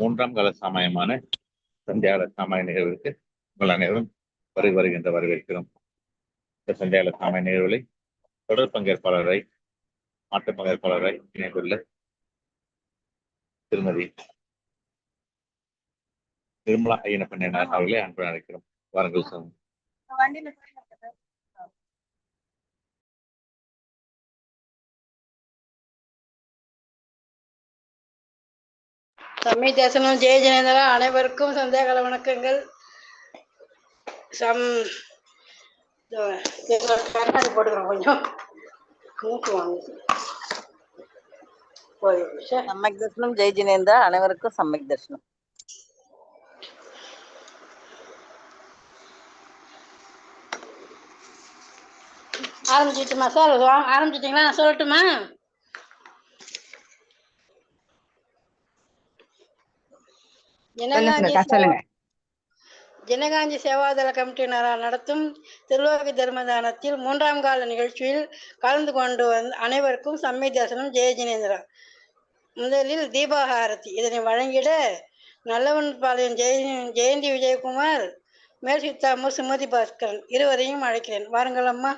மூன்றாம் கால சமயமான சந்தியால சமய நிகழ்வுக்கு உங்கள் அனைவரும் வருகை வருகின்ற வரவேற்கிறோம். இந்த சந்தியால சமய நிகழ்வுகளை தொடர் பங்கேற்பாளரை மாற்று பங்கேற்பாளரை இணைந்துள்ள திருமதி நிர்மலா ஐயனப்பன் அவர்களை அன்பு அழைக்கிறோம். வாருங்கள் சார் சம்மை தேசனம் ஜெய ஜனேந்திரா அனைவருக்கும் சந்தேகல வணக்கங்கள். சம் கண்ணாடி போட்டுக்கிறோம் கொஞ்சம். மூக்கு வாங்க சம்மக் தர்ஷனம் ஜெய் ஜினேந்திரா அனைவருக்கும் சம்மக் தர்ஷனம். ஆரம்பிச்சிட்டுமா சார்? ஆரம்பிச்சிட்டிங்களா? நான் சொல்லட்டுமா? சொல்லுங்க ஜனகாஞ்சி சேவாதள கமிட்டியினரால் நடத்தும் திருலோக தர்மதானத்தில் மூன்றாம் கால நிகழ்ச்சியில் கலந்து கொண்டு வந்த அனைவருக்கும் சம்மை தரிசனம் ஜெய ஜினேந்திரா. முதலில் தீபாகாரதி இதனை வழங்கிட நல்லவன் பாளையம் ஜெய ஜெயந்தி விஜயகுமார் மேல் சித்தாமூர் சுமதி பாஸ்கரன் இருவரையும் அழைக்கிறேன். வாருங்கள் அம்மா.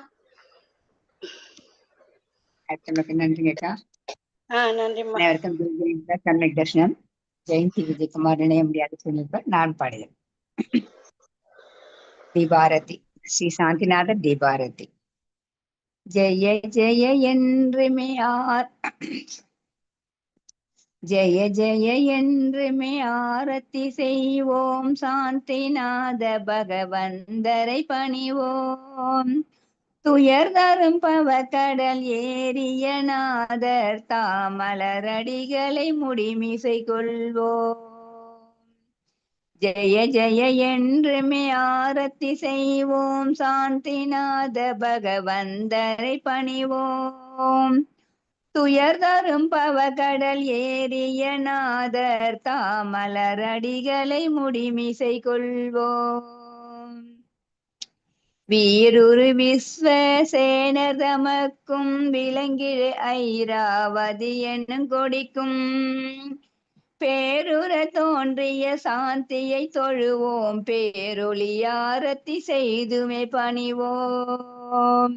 நன்றிங்கக்கா ஆ நன்றிம்மா. அனைவருக்கும் தர்ஷனம் ஜெயந்தி விஜயகுமார் இணைய முடியாத சூழ்நிலை நான் பாடுகிறேன். தீபாரதி ஸ்ரீ சாந்திநாத தீபாரதி ஜெய ஜெய என்று ஆர் ஜெய ஜெய என்று ஆரத்தி செய்வோம் சாந்திநாத பகவந்தரை பணிவோம். துயர் தரும் பவக்கடல் ஏறிய நாதர் தாமலரடிகளை முடிமிசை கொள்வோ ஜெய ஜெய என்றுமே ஆரத்தி செய்வோம். சாந்திநாத பகவந்தரை பணிவோம். துயர் தரும் பவக்கடல் ஏறிய நாதர் தாமலரடிகளை முடிமிசை கொள்வோம் வீருரு விஸ்வசேனர் தமக்கும் விலங்கிழ ஐராவதி என்னும் கொடிக்கும். பேருர தோன்றிய சாந்தியை தொழுவோம் பேரொளியாரத்தி செய்துமே பணிவோம்.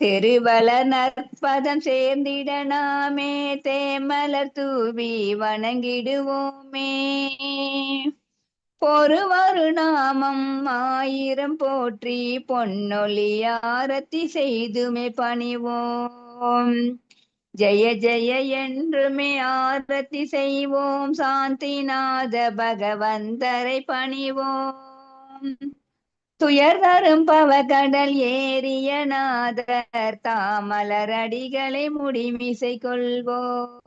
திருவல நற்பதம் சேர்ந்திட நாமே தேமலர் தூவி வணங்கிடுவோமே. பொறுவரு நாமம் ஆயிரம் போற்றி பொன்னொழி ஆரத்தி செய்துமே பணிவோம். ஜெய ஜெய என்றுமே ஆரத்தி செய்வோம். சாந்திநாத பகவந்தரை பணிவோம். துயர் தரும் பவகடல் ஏறிய நாதர் தாமலரடிகளை முடிமிசை கொள்வோம்.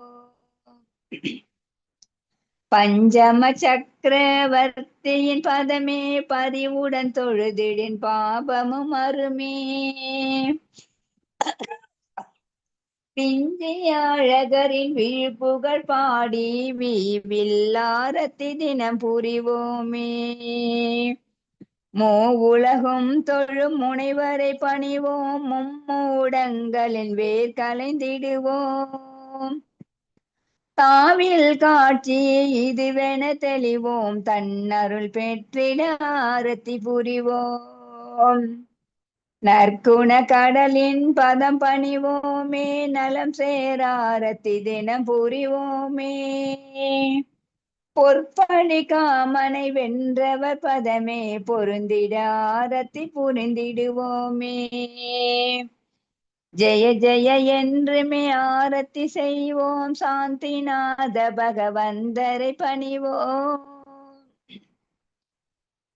பஞ்சம சக்கரவர்த்தியின் பதமே பரிவுடன் தொழுதிடின் பாபமும் அருமே. பிஞ்சிய அழகரின் பாடி வீவில்லாரத்தி தினம் புரிவோமே. மோ உலகும் தொழும் முனைவரை பணிவோம் மும்மூடங்களின் வேர் கலைந்திடுவோம் தாவில் காட்சி இதுவென தெளிவோம். தன்னருள் பெற்றிட ஆரத்தி புரிவோம். நற்குண கடலின் பதம் பணிவோமே. நலம் சேராரத்தி தினம் புரிவோமே. பொற்பழி காமனை வென்றவர் பதமே. பொருந்திட ஆரத்தி புரிந்திடுவோமே. ஜெய ஜெய என்றுமே ஆரத்தி செய்வோம் சாந்திநாத பகவந்தரை பணிவோம்.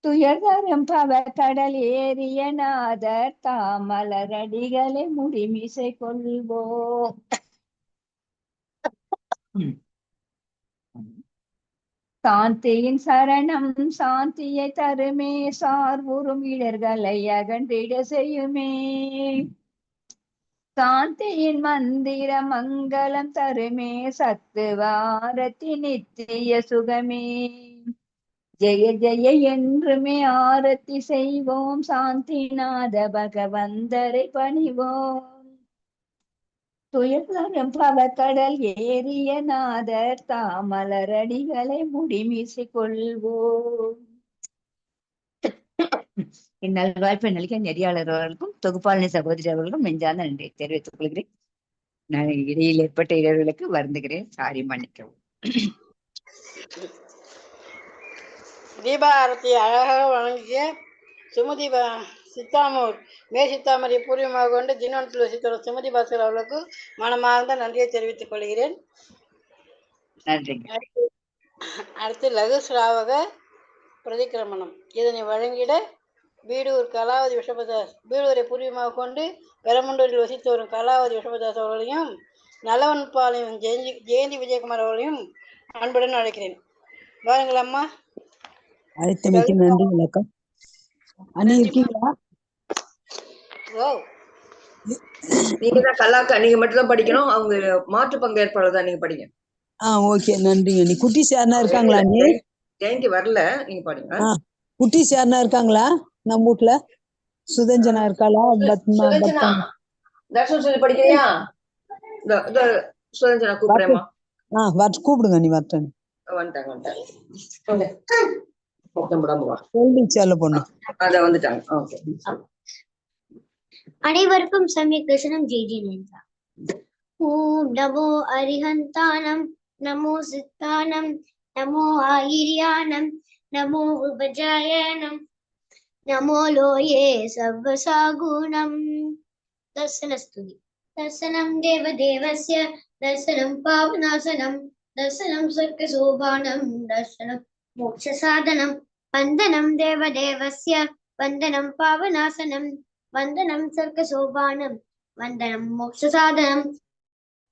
துயர்தரும் பவ கடல் ஏறிய நாதர் தாமலரடிகளை முடிமிசை கொள்வோம். சாந்தியின் சரணம் சாந்தியை தருமே சார்வுறும் இடர்களை அகன்றிட செய்யுமே. சாந்தியின் மந்திர மங்களம் தருமே சத்துவாரத்தி நித்திய சுகமே. ஜெய ஜெய என்றுமே ஆரத்தி செய்வோம் சாந்திநாத பகவந்தரை பணிவோம். துயர்தரும் பவக்கடல் ஏறிய நாதர் தாமலரடிகளை முடிமீசிக் கொள்வோம். இந்நல்வாய்ப்பை நல்க நெறியாளர் அவர்களுக்கும் தொகுப்பாளனி சகோதரி அவர்களுக்கும் நெஞ்சார்ந்த நன்றி தெரிவித்துக் கொள்கிறேன். நான் இடையில் ஏற்பட்ட இடர்களுக்கு வருந்துகிறேன். சாரி மன்னிக்கவும். தீபாரதி அழகாக வழங்கிய சுமதி சித்தாமூர் மே சித்தாமரை பூர்வமாக கொண்டு தினத்தில் வசித்தவர் சுமதி பாஸ்கர் அவர்களுக்கு மனமார்ந்த நன்றியை தெரிவித்துக் கொள்கிறேன். நன்றிங்க. அடுத்து லகு ஸ்ராவக பிரதிக்கிரமணம் இதனை வழங்கிட பீடூர் கலாவதி விஷபதாஸ் பீடூரை பூர்வமாக கொண்டு பெரமுண்டூரில் வசித்து வரும் கலாவதி விஷபதாஸ் அவர்களையும் நலவன் பாளையம் ஜெயந்தி ஜெயந்தி விஜயகுமார் அவர்களையும் அன்புடன் அழைக்கிறேன். வாருங்கள் அம்மா. அழைத்தமைக்கு நன்றி வணக்கம். அண்ணி இருக்கீங்களா? ஓ. நீங்க தான் கல்லாக்கா நீங்க மட்டும் தான் படிக்கணும் அவங்க மாற்று பங்கேற்பாளர் தான் நீங்க படிங்க. ஆ ஓகே நன்றிங்க அண்ணி. குட்டி யாருனா இருக்காங்களா அண்ணி? ஜெயந்தி வரல நீங்க பாடுங்க. குட்டி யாருனா இருக்காங்களா? நம்ம வீட்ல சுதஞ்சனா இருக்காளா? பத்மா படிக்கிறியா? சுதஞ்சனா கூப்பிடுறேம்மா. ஆ வர கூப்பிடுங்க நீ வரட்டும் வந்துட்டாங்க. அனைவருக்கும் சமயக் தரிசனம் ஜெய் ஜெயநேந்திரா ஓம் நமோ அரிஹந்தானம். நமோ சித்தானம். நமோ ஆயிரியானம் நமோ உபஜாயனம். నమోలోయే సర్వసాగుణం దర్శనస్తుతి దర్శనం దేవదేవస్య దర్శనం పావనాశనం దర్శనం స్వర్గశోభానం దర్శనం మోక్ష సాధనం వందనం దేవదేవస్య వందనం పావనాశనం వందనం స్వర్గశోభానం వందనం మోక్ష సాధనం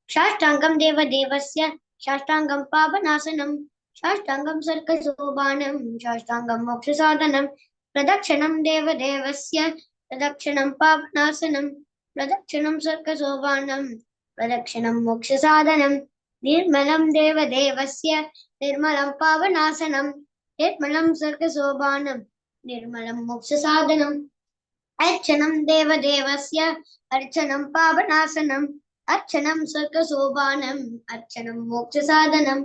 సాష్టాంగం దేవదేవస్య సాష్టాంగం పావనాశనం సాష్టాంగం స్వర్గశోభానం సాష్టాంగం మోక్ష సాధనం प्रदक्षिणं देवदेवस्य प्रदक्षिणं पावनासनं प्रदक्षिणं सर्गशोभानं प्रदक्षिणं मोक्षसाधनं निर्मलं देवदेवस्य निर्मलं पावनासनं निर्मलं सर्गशोभानं निर्मलं मोक्षसाधनं अर्चनं देवदेवस्य अर्चनं पावनासनम् अर्चनं स्वर्गशोभानम् अर्चनं मोक्षसाधनं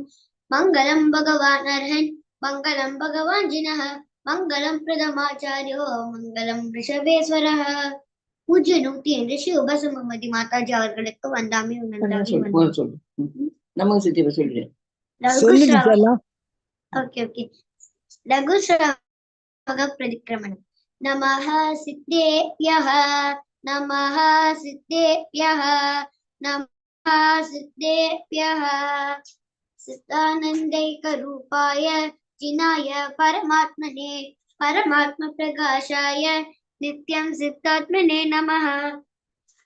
मङ्गलं भगवान् अर्हन् मङ्गलं भगवान् जिनः मङ्गलं प्रथमाचार्यो मङ्गलं ऋषभेश्वरः பூஜ்ய நூத்தி என்று சிவபசுமதி மாதாஜி அவர்களுக்கு வந்தாமி உணர்ந்தாமி சொல்லு முதல்ல சொல்லு ம். நமக்கு சுத்தி சொல்லிடு சொல்லுங்க செல்லம் ஓகே सच्चिनाय परमात्मने பரமாத்ம நித்யம் சித்தாத்மனே நமஹ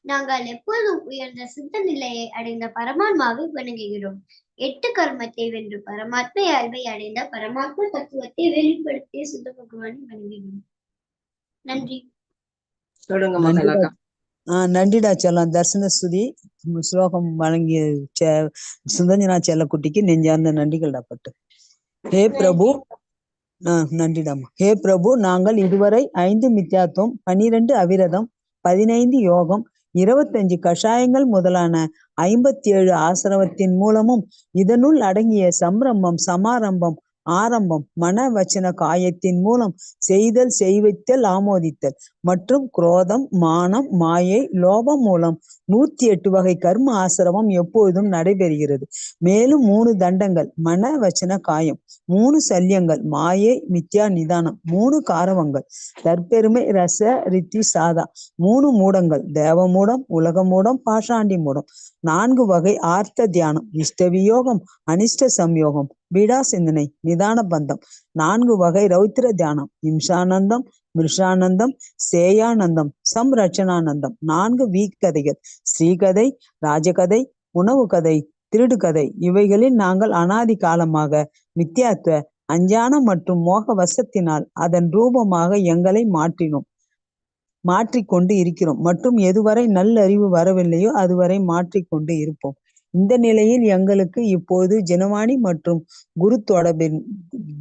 நாங்கள் எப்போதும் உயர்ந்த சித்த நிலையை அடைந்த பரமாத்மாவை வணங்குகிறோம். எட்டு கர்மத்தை வென்று பரமாத்மை அறிவை அடைந்த பரமாத்ம தத்துவத்தை வெளிப்படுத்திய சித்த பகவானை வணங்குகிறோம். நன்றி. சொல்லுங்க நன்றிடா. செல்லம். தர்சன ஸ்துதி ஸ்லோகம் வழங்கிய சுந்தஞ்சனா செல்லக்குட்டிக்கு நெஞ்சார்ந்த நன்றிகள் பட்டு. ஹே பிரபு. ஆ நன்றிடாமா. ஹே பிரபு நாங்கள் இதுவரை ஐந்து மித்யாத்துவம் பனிரெண்டு அவிரதம் பதினைந்து யோகம் இருபத்தஞ்சு கஷாயங்கள் முதலான ஐம்பத்தி ஏழு ஆசிரமத்தின் மூலமும் இதனுள் அடங்கிய சம்ரம்பம் சமாரம்பம் ஆரம்பம். மன வச்சன காயத்தின் மூலம் செய்தல் செய்வித்தல் ஆமோதித்தல். மற்றும் குரோதம் மானம் மாயை லோபம் மூலம் நூத்தி எட்டு வகை கர்ம ஆசிரமம் எப்பொழுதும் நடைபெறுகிறது. மேலும் மூணு தண்டங்கள். மன வச்சன காயம். மூணு சல்யங்கள். மாயை மித்யா நிதானம். மூணு காரவங்கள். தற்பெருமை ரச ரித்தி சாதா. மூணு மூடங்கள். தேவ மூடம் உலக மூடம் பாஷாண்டி மூடம். நான்கு வகை ஆர்த்த தியானம் இஷ்ட வியோகம் அனிஷ்ட சம்யோகம் பீடா சிந்தனை நிதான பந்தம். நான்கு வகை ரௌத்திர தியானம் இம்சானந்தம் மிருஷானந்தம் சேயானந்தம் சம்ரட்சணானந்தம். நான்கு வீக்கதைகள் ஸ்ரீகதை ராஜகதை உணவு கதை திருடு கதை இவைகளில் நாங்கள் அனாதி காலமாக மித்தியாத்துவ அஞ்ஞானம் மற்றும் மோக வசத்தினால் அதன் ரூபமாக எங்களை மாற்றினோம். மாற்றிக்கொண்டு இருக்கிறோம். மற்றும் எதுவரை நல்லறிவு வரவில்லையோ அதுவரை மாற்றிக்கொண்டு இருப்போம். இந்த நிலையில் எங்களுக்கு இப்போது ஜனவாணி மற்றும் குரு தொடர்பின்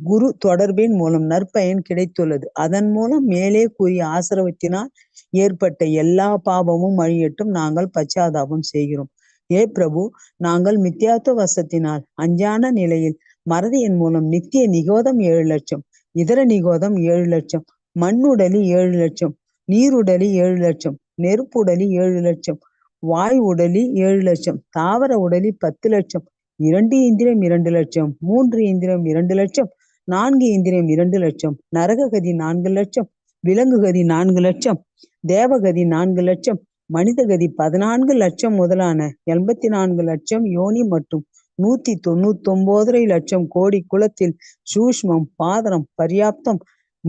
குரு தொடர்பின் மூலம் நற்பயன் கிடைத்துள்ளது. அதன் மூலம் மேலே கூறிய ஆசிரவத்தினால் ஏற்பட்ட எல்லா பாவமும் அழியட்டும். நாங்கள் பச்சாதாபம் செய்கிறோம். ஏ பிரபு நாங்கள் மித்தியாத்துவ வசத்தினால் அஞ்சான நிலையில் மறதியின் மூலம் நித்திய நிகோதம் ஏழு லட்சம் இதர நிகோதம் ஏழு லட்சம் மண்ணுடலி ஏழு லட்சம் நீருடலி ஏழு லட்சம் நெருப்புடலி ஏழு லட்சம் வாய் உடலி ஏழு லட்சம் தாவர உடலி பத்து லட்சம் இரண்டு இந்திரம் இரண்டு லட்சம் மூன்று இந்திரம் இரண்டு லட்சம் நான்கு இந்திரம் இரண்டு லட்சம் நரககதி நான்கு லட்சம் விலங்குகதி நான்கு லட்சம் தேவகதி நான்கு லட்சம் மனிதகதி பதினான்கு லட்சம் முதலான எண்பத்தி நான்கு லட்சம் யோனி மற்றும் நூத்தி தொண்ணூத்தி ஒன்பதரை லட்சம் கோடி குலத்தில் சூஷ்மம் பாதரம் பர்யாப்தம்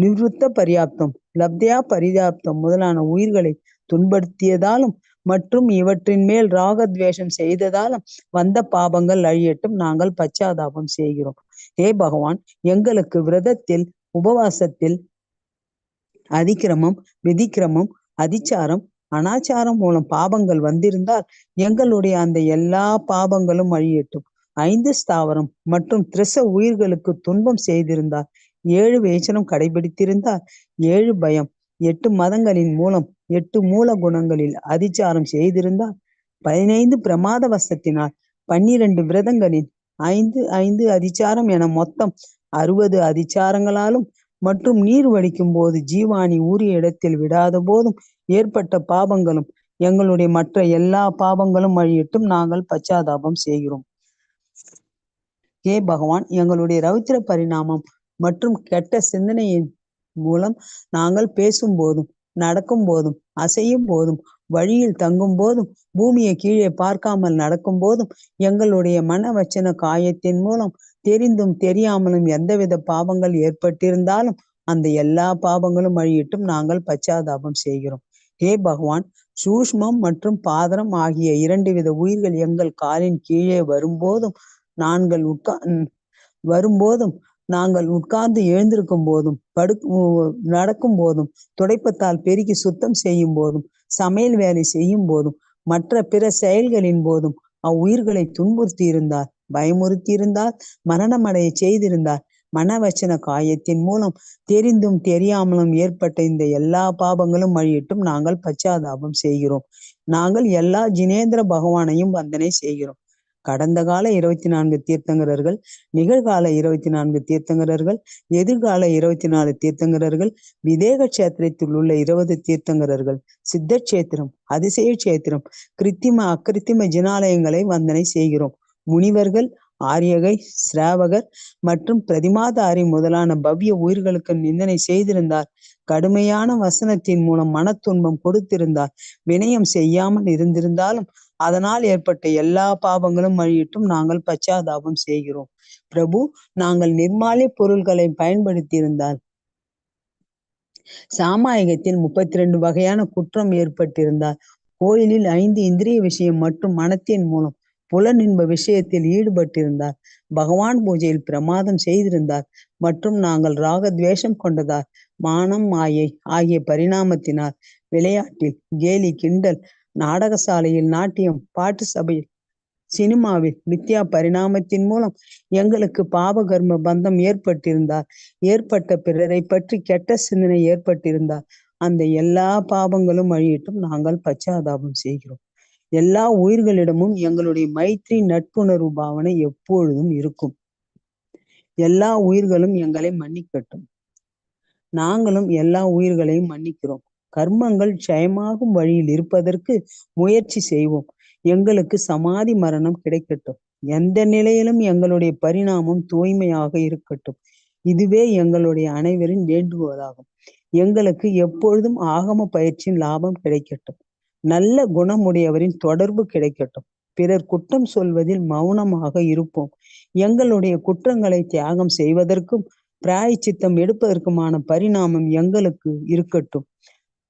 நிவத்த பரியாப்தம் லப்தியா பரிதாப்தம் முதலான உயிர்களை துன்படுத்தியதாலும் மற்றும் இவற்றின் மேல் ராகத்வேஷம் செய்ததாலும் வந்த பாபங்கள் அழியட்டும். நாங்கள் பச்சாதாபம் செய்கிறோம். ஹே பகவான் எங்களுக்கு விரதத்தில் உபவாசத்தில் அதிக்கிரமம் விதிக்கிரமம் அதிச்சாரம் அனாச்சாரம் மூலம் பாபங்கள் வந்திருந்தால் எங்களுடைய அந்த எல்லா பாபங்களும் அழியட்டும். ஐந்து ஸ்தாவரம் மற்றும் திரச உயிர்களுக்கு துன்பம் செய்திருந்தால் ஏழு வேச்சனம் கடைபிடித்திருந்தால் ஏழு பயம் எட்டு மதங்களின் மூலம் எட்டு மூல குணங்களில் அதிச்சாரம் செய்திருந்தால் பதினைந்து பிரமாத வசத்தினால் பன்னிரண்டு விரதங்களின் ஐந்து ஐந்து அதிச்சாரம் என மொத்தம் அறுபது அதிச்சாரங்களாலும் மற்றும் நீர் வடிக்கும் போது ஜீவாணி ஊரிய இடத்தில் விடாத போதும் ஏற்பட்ட பாபங்களும் எங்களுடைய மற்ற எல்லா பாபங்களும் அழியட்டும் நாங்கள் பச்சாதாபம் செய்கிறோம். ஏ பகவான் எங்களுடைய ரௌத்திர பரிணாமம் மற்றும் கெட்ட சிந்தனையின் மூலம் நாங்கள் பேசும் போதும் நடக்கும் போதும் அசையும் போதும் வழியில் தங்கும் போதும் பூமியை கீழே பார்க்காமல் நடக்கும் போதும் எங்களுடைய மன வச்சன காயத்தின் மூலம் தெரிந்தும் தெரியாமலும் எந்தவித பாவங்கள் ஏற்பட்டிருந்தாலும் அந்த எல்லா பாவங்களும் வழியிட்டும் நாங்கள் பச்சாதாபம் செய்கிறோம். ஹே பகவான் சூஷ்மம் மற்றும் பாதரம் ஆகிய இரண்டு வித உயிர்கள் எங்கள் காலின் கீழே வரும்போதும் நாங்கள் உட்கா வரும்போதும் நாங்கள் உட்கார்ந்து எழுந்திருக்கும் போதும் படு நடக்கும் போதும் துடைப்பத்தால் பெருக்கி சுத்தம் செய்யும் போதும் சமையல் வேலை செய்யும் போதும் மற்ற பிற செயல்களின் போதும் அவ்வுயிர்களை துன்புறுத்தி இருந்தார் பயமுறுத்தி இருந்தால் மரணமடைய செய்திருந்தார். மனவச்சன காயத்தின் மூலம் தெரிந்தும் தெரியாமலும் ஏற்பட்ட இந்த எல்லா பாபங்களும் வழியிட்டும் நாங்கள் பச்சாதாபம் செய்கிறோம். நாங்கள் எல்லா ஜினேந்திர பகவானையும் வந்தனை செய்கிறோம். கடந்த கால இருபத்தி நான்கு தீர்த்தங்கரர்கள் நிகழ்கால இருபத்தி நான்கு தீர்த்தங்கரர்கள் எதிர்கால இருபத்தி நாலு தீர்த்தங்கரர்கள் விதேக கஷேத்திரத்தில் உள்ள இருபது தீர்த்தங்கரர்கள் சித்த கஷேத்திரம் அதிசய கஷேத்திரம் கிருத்திம அக்கிருத்திம ஜினாலயங்களை வந்தனை செய்கிறோம். முனிவர்கள் ஆரியகை சிராவகர் மற்றும் பிரதிமாதாரி முதலான பவ்ய உயிர்களுக்கு நிந்தனை செய்திருந்தார். கடுமையான வசனத்தின் மூலம் மன துன்பம் கொடுத்திருந்தார். வினயம் செய்யாமல் இருந்திருந்தாலும் அதனால் ஏற்பட்ட எல்லா பாவங்களும் அழியட்டும் நாங்கள் பச்சாதாபம் செய்கிறோம். பிரபு நாங்கள் நிர்மாலி பொருள்களை பயன்படுத்தியிருந்தால் சாமாயகத்தில் முப்பத்தி ரெண்டு வகையான குற்றம் ஏற்பட்டிருந்தால் கோயிலில் ஐந்து இந்திரிய விஷயம் மற்றும் மனத்தின் மூலம் புலனின்ப விஷயத்தில் ஈடுபட்டிருந்தார். பகவான் பூஜையில் பிரமாதம் செய்திருந்தார் மற்றும் நாங்கள் ராகத்வேஷம் கொண்டதார் மானம் மாயை ஆகிய பரிணாமத்தினால் விளையாட்டில் கேலி கிண்டல் நாடகசாலையில் நாட்டியம் பாட்டு சபையில் சினிமாவில் வித்யா பரிணாமத்தின் மூலம் எங்களுக்கு பாப கர்ம பந்தம் ஏற்பட்டிருந்தார். ஏற்பட்ட பிறரை பற்றி கெட்ட சிந்தனை ஏற்பட்டிருந்தார். அந்த எல்லா பாவங்களும் வழியிட்டும் நாங்கள் பச்சாதாபம் செய்கிறோம். எல்லா உயிர்களிடமும் எங்களுடைய மைத்ரி நட்புணர்வு பாவனை எப்பொழுதும் இருக்கும். எல்லா உயிர்களும் எங்களை மன்னிக்கட்டும். நாங்களும் எல்லா உயிர்களையும் மன்னிக்கிறோம். கர்மங்கள் ஜெயமாகும் வழியில் இருப்பதற்கு முயற்சி செய்வோம். எங்களுக்கு சமாதி மரணம் கிடைக்கட்டும். எந்த நிலையிலும் எங்களுடைய பரிணாமம் தூய்மையாக இருக்கட்டும். இதுவே எங்களுடைய அனைவரின் வேண்டுகோளாகும். எங்களுக்கு எப்பொழுதும் ஆகம பயிற்சியின் லாபம் கிடைக்கட்டும். நல்ல குணமுடையவரின் தொடர்பு கிடைக்கட்டும். பிறர் குற்றம் சொல்வதில் மௌனமாக இருப்போம். எங்களுடைய குற்றங்களை தியாகம் செய்வதற்கும் பிராயச்சித்தம் எடுப்பதற்குமான பரிணாமம் எங்களுக்கு இருக்கட்டும்.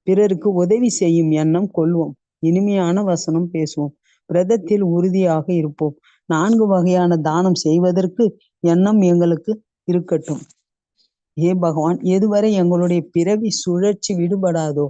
பிறருக்கு உதவி செய்யும் எண்ணம் கொள்வோம். இனிமையான வசனம் பேசுவோம். விரதத்தில் உறுதியாக இருப்போம். நான்கு வகையான தானம் செய்வதற்கு எண்ணம் எங்களுக்கு இருக்கட்டும். ஏ பகவான் எதுவரை எங்களுடைய பிறவி சுழற்சி விடுபடாதோ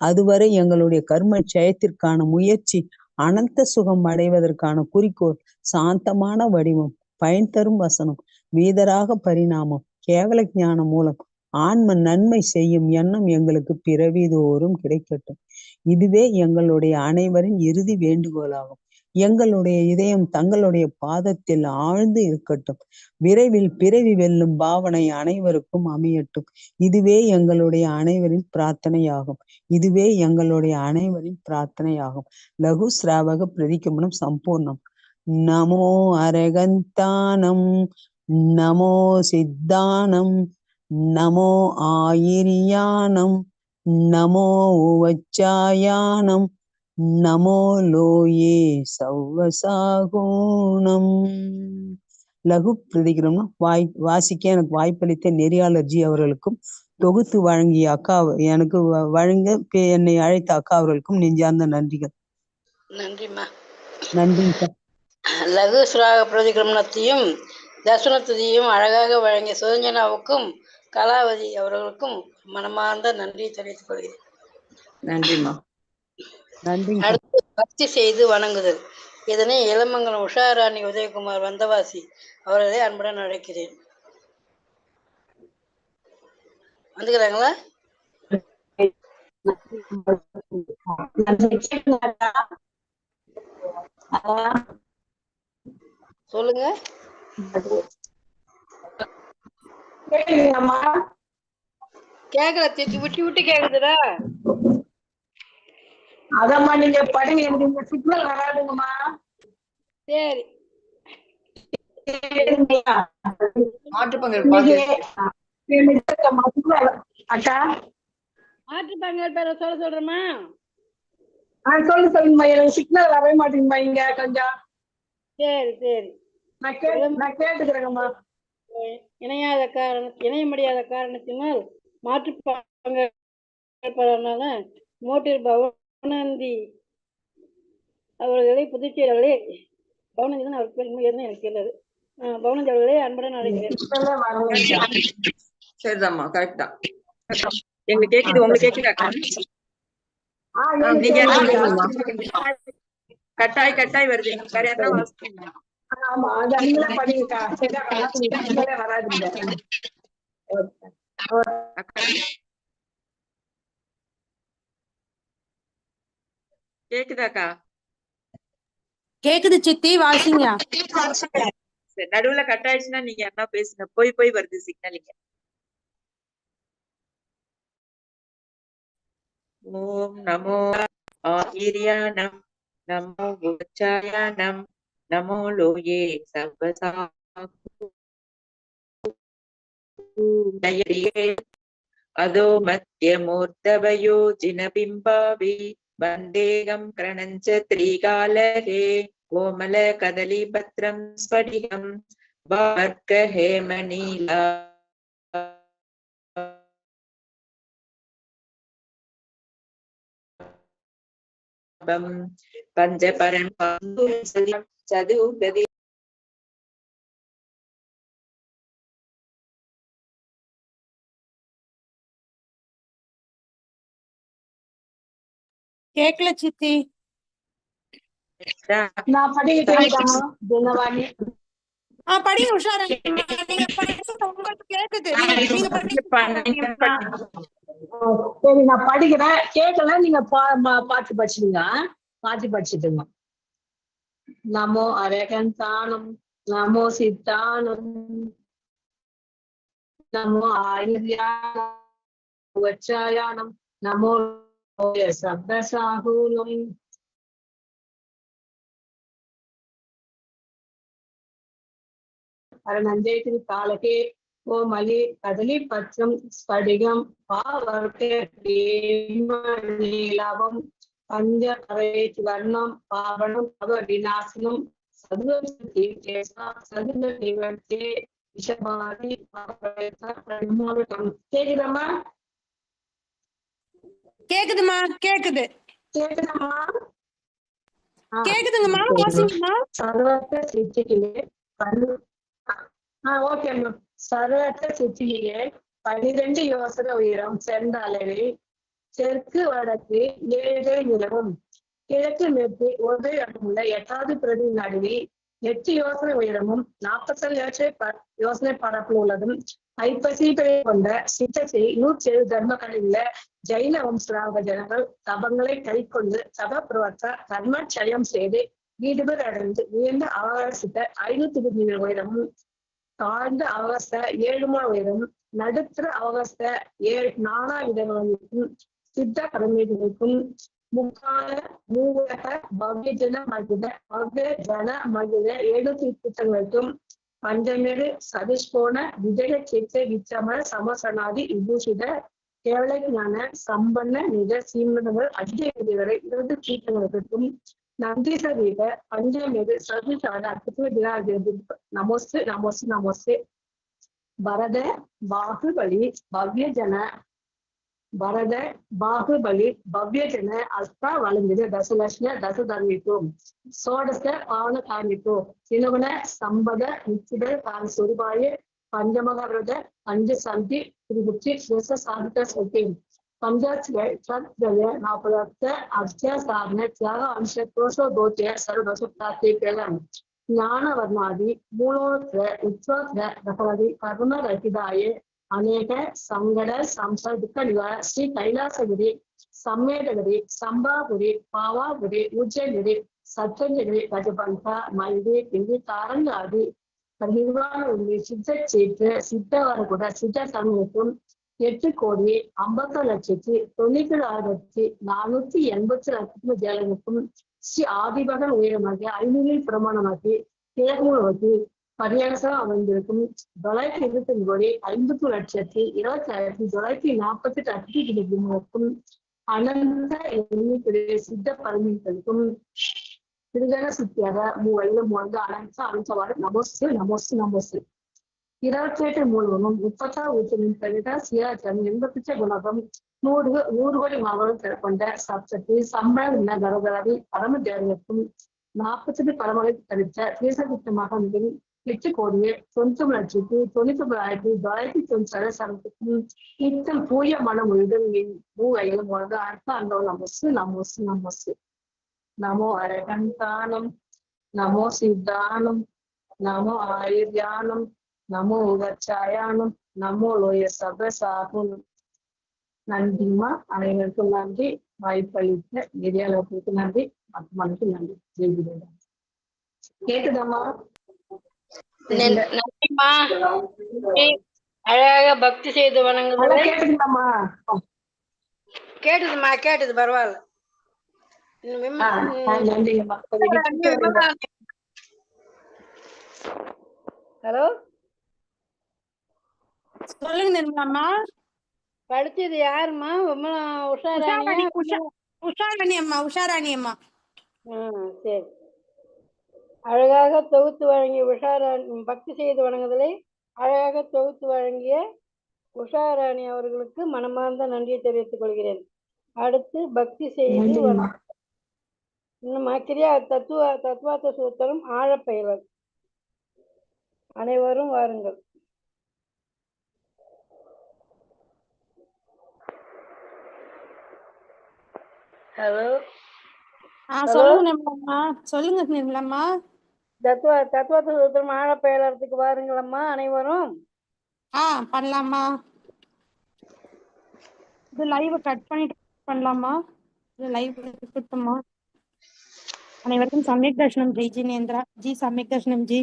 அதுவரை எங்களுடைய கர்ம ஜெயத்திற்கான முயற்சி அனந்த சுகம் அடைவதற்கான குறிக்கோள் சாந்தமான வடிவம் பயன் தரும் வசனம் வீதராக பரிணாமம் கேவல ஞானம் மூலம் ஆன்ம நன்மை செய்யும் எண்ணம் எங்களுக்கு பிறவி தோறும் கிடைக்கட்டும். இதுவே எங்களுடைய அனைவரின் இறுதி வேண்டுகோளாகும். எங்களுடைய இதயம் தங்களுடைய பாதத்தில் ஆழ்ந்து இருக்கட்டும். விரைவில் பிறவி வெல்லும் பாவனை அனைவருக்கும் அமையட்டும். இதுவே எங்களுடைய அனைவரின் பிரார்த்தனையாகும். இதுவே எங்களுடைய அனைவரின் பிரார்த்தனையாகும். லகு ஸ்ராவக பிரதிக்கமனம் சம்பூர்ணம். நமோ அரகந்தானம். நமோ சித்தானம். நமோ ஆயிரியானம் நமோ உவச்சாயானம் நமோ லோயே சௌவசாகோணம் லகு பிரதிகிரம்னா வாய் வாசிக்க எனக்கு வாய்ப்பளித்த நெறியாளர் ஜி அவர்களுக்கும் தொகுத்து வழங்கிய அக்கா எனக்கு வழங்க என்னை அழைத்த அக்கா அவர்களுக்கும் நெஞ்சார்ந்த நன்றிகள். நன்றிம்மா நன்றிங்க லகு சுராக பிரதிகிரமணத்தையும் தர்சனத்தையும் அழகாக வழங்கிய சுதஞ்சனாவுக்கும் கலாவதி அவர்களுக்கும் மனமார்ந்த நன்றி தெரிவித்துக் கொள்கிறேன். நன்றிங்க அடுத்து பக்தி செய்து வணங்குதல். இதனை இளமங்கலம் உஷாராணி உதயகுமார் வந்தவாசி அவர்களை அன்புடன் அழைக்கிறேன். வந்துக்கிறாங்களா சொல்லுங்க. கேக்கல திட்டி விட்டு விட்டு கேக்குதுடா. அதம்மா நீங்க படிங்க எனக்கு இந்த சிக்னல் வராதுங்கம்மா. சரி. சரிங்கய்யா. மாற்று பங்கேற்பு இன்னைக்கு, எனக்கு இருக்கம்மா, signal. அக்கா? மாற்று பங்கேற்பு பேரை சொல்ல சொல்றேம்மா. ஆ சொல்லு சொல்லுங்கம்மா. எனக்கு சிக்னல் வரவே மாட்டேங்குமா இங்க கொஞ்சம். சரி சரி. நான் கே நான் கேட்டுக்கிறேங்கம்மா. இணையாத காரண இணைய முடியாத காரணத்தினால் மாற்று பங்கேற்பாளரான மோட்டூர் பவனந்தி அவர்களை புதுச்சேரி அவர்களே பவனந்தி தான் அவர் பேர் இன்னும் என்ன எனக்கு தெரியாது பவனந்தி அவர்களே அன்புடன் அழைக்கிறேன். சரிதாம்மா கரெக்ட் தான். எங்களுக்கு கேக்குது உங்களுக்கு கேக்குதா. கட்டாய் கட்டாய் வருது. யாராவது வாசிங்க. ஆமா அது அக்கா. கேக்குதாக்கா கேக்குது சித்தி வாசிங்க. சரி நடுவுல கட் ஆயிடுச்சுன்னா நீங்க என்ன பேசுங்க. போய் போய் வருது சிக்னல் இங்க. ஓம் நமோ ஆயிரியானம் நமோ உச்சாயானம் நமோ லோயே சர்வசாயே அதோ மத்தியமூர்த்தவயோ ஜினபிம்பாவி வந்தேகம் கிரணஞ்ச த்ரிகாலஹே கோமல கதலிபத்ரம் ஸ்படிகம் சதுர்கதி கேக்கல சித்தி. நான் படிக்கிட்டேன்டாமா தினவாணி. ஆ படிங்க உஷாரா. நீங்க படிக்கிறது உங்களுக்கு கேக்குது சரி நான் படிக்கிறேன். கேட்கல நீங்க பா- பா- பார்த்து படிச்சுடுங்க பார்த்து படிச்சுட்டுங்க. நமோ அரகந்தானம் நமோ சித்தானம் நமோ ஆயுர்யானம் வச்சாயானம் நமோ சப்தசாகூலம் அரணஞ்சேத்தின் காலகே கோமலி கதலி பச்சம் ஸ்படிகம் பாவர்க்கம் பஞ்ச பரேத் வர்ணம் பாவனம் பவ விநாசனம் சதுரம் சதுர நிவர்த்தே விஷபாதி கேக்குதம்மா கேக்குதுமா கேக்குது கேக்குதம்மா கேக்குதுங்கம்மா வாசிங்கம்மா சர்வத்த சித்தியிலே பன்னு ஆ ஓகேம்மா சர்வத்த சித்தியிலே பனிரெண்டு யோசன உயரம் அளவில் தெற்கு வடக்கு ஏழே நிலவும். கிழக்கு மேற்கு ஒரு இடமுள்ள எட்டாவது பிரதி நடுவில் எட்டு யோசனை உயரமும் நாற்பத்தி யோசனை ப- யோசனை பரப்பில் உள்ளதும். ஐப்பசிகளை கொண்ட சித்தத்தை நூற்றி ஏழு உள்ள ஜெயில வம்சராக ஜனங்கள் தபங்களை கைக்கொண்டு சபப்பிரவர்த்த தர்மச்சயம் செய்து வீடுபர் அடைந்து உயர்ந்த அவகாசத்தை ஐநூத்தி இருபது உயரமும் தாழ்ந்த அவகாச ஏழுமா உயரம் நடுத்தர அவகாச ஏழு நானா விதங்களும் சித்த கடமைகளுக்கும் முக்கால மூவக பவ்யஜன மகித பவ்ய ஜன மகித ஏழு புத்தகங்களுக்கும் பஞ்சமேடு சதுஷ்கோண விஜய சித்த விச்சம சமசனாதி விபூஷித கேவல ஞான சம்பன்ன நிஜ சீமனங்கள் அத்திய விதிகளை இரண்டு தீர்த்தங்களுக்கும் நந்தி சதீத பஞ்சமேடு சதுசான அற்புத தினாதி நமோஸ்து நமோஸ்து நமோஸ்து. பரத பாகுபலி பவ்ய ஜன பரத பாகுபலி பவ்யஜன அஸ்தா வழங்கிது தசலட்சண தசதர்மிக்கு சோடச பாவன காமிக்கு சினவன சம்பத நிச்சித கால சுருபாய பஞ்சமகரத பஞ்ச சந்தி திருபுச்சி ஸ்ரேச சாதித்த சொத்தி பஞ்சாட்சிகள் சத்ரய நாற்பதார்த்த அர்ச்ச சாதன தியாக அம்ச கோஷோ தோத்திய சர்வசு பிரார்த்திக்கலாம் ஞான வர்ணாதி மூலோத்திர உச்சோத்திர ரகவதி கருண ரகிதாய அநேக சங்கட சம்ச துக்க நிவார ஸ்ரீ கைலாசகிரி சம்மேதகிரி சம்பாபுரி பாவாபுரி உஜ்ஜகிரி சத்யகிரி கஜபந்த மைதி பிந்தி தாரங்காதி நிர்வாண உண்மை சித்த சேற்று சித்தவரகுட சித்த சமயத்தும் எட்டு கோடி ஐம்பத்தி லட்சத்தி தொண்ணூத்தி ஆயிரத்தி நானூத்தி எண்பத்தி லட்சத்தி ஜனங்களுக்கும் ஸ்ரீ ஆதிபகன் உயரமாகி ஐநூறு பிரமாணமாகி கிழக்கு நோக்கி பரியாசம் அமைந்திருக்கும் தொள்ளாயிரத்தி இருபத்தி ஒன்பது ஐம்பத்தி லட்சத்தி இருபத்தி ஆயிரத்தி தொள்ளாயிரத்தி நாற்பத்தி எட்டு அத்தி கிலோமீட்டருக்கும் அனந்த எண்ணிக்கையுடைய சித்த பரமீட்டருக்கும் திருகர சுத்தியாக மூவழிலும் வந்து அனந்த அனந்தவாறு நமோஸ்து நமோஸ்து நமோஸ்து இருபத்தி எட்டு மூலமும் முப்பத்தா ஊற்றமின் கவிதா சியாச்சம் எண்பத்தி குணகம் நூறு நூறு கோடி மாவட்டம் திறக்கொண்ட சப்சக்தி சம்பள கரகரவி பரம தேவனுக்கும் நாற்பத்தி பரமலை தடுத்த தேசத்திட்டமாக மகன்களின் பிச்சு கோடியே தொண்ணூத்தி லட்சத்தி தொண்ணூத்தி ஆயிரத்தி தொள்ளாயிரத்தி தொண்ணூத்தி ஏழு சரத்துக்கும் நித்தம் தூய மனம் முழுதும் மூவையிலும் உலக அர்த்தாண்டோ நமசு நமசு நமசு நமோசு நமோ அரகந்தானம் நமோ சித்தானம் நமோ ஆயுர்யானம் நமோ உகச்சாயானம் நமோ லோய சபசாகும் நன்றிமா அனைவருக்கும் நன்றி. வாய்ப்பளித்த நெறியாளர்களுக்கு நன்றி. மற்றவனுக்கு நன்றி. ஜெய்கிறேன் நன்றிம்மா. அழகாக பக்தி செய்து கேக்குதுங்களாம்மா? கேட்டுதுமா கேட்டுது பரவாயில்ல விட்டுட்டு வருங்க. ஹலோ? சொல்லுங்க நிர்மலாம்மா படிச்சது யாரும்மா? விமலா உஷாராணி உஷாராணி அம்மா உஷாராணி அம்மா சரி. அழகாக தொகுத்து வழங்கிய உஷாராணி பக்தி செய்து வணங்குதலை அழகாக தொகுத்து வழங்கிய உஷாராணி அவர்களுக்கு மனமார்ந்த நன்றியை தெரிவித்துக் கொள்கிறேன். அடுத்து பக்தி செய்து இன்னும் கிரியா தத்துவ தத்துவார்த்த சூத்திரம் ஆழப்பெயர்கள் அனைவரும் வாருங்கள். ஹலோ ஆ சொல்லுங்க நிர்மலாம்மா சொல்லுங்க நிர்மலாம்மா. தத்துவ தத்துவார்த்த சூத்திரம் ஆழப்பெயலத்துக்கு வாருங்களம்மா அனைவரும். ஆ பண்ணலாமா இது லைவ் கட் பண்ணிட்டு பண்ணலாமா இது லைவ் இருக்கட்டுமா அனைவருக்கும் சமயக் தர்ஷனம். ஜெய் ஜினேந்திரா ஜி சமயக் தர்ஷனம் ஜி.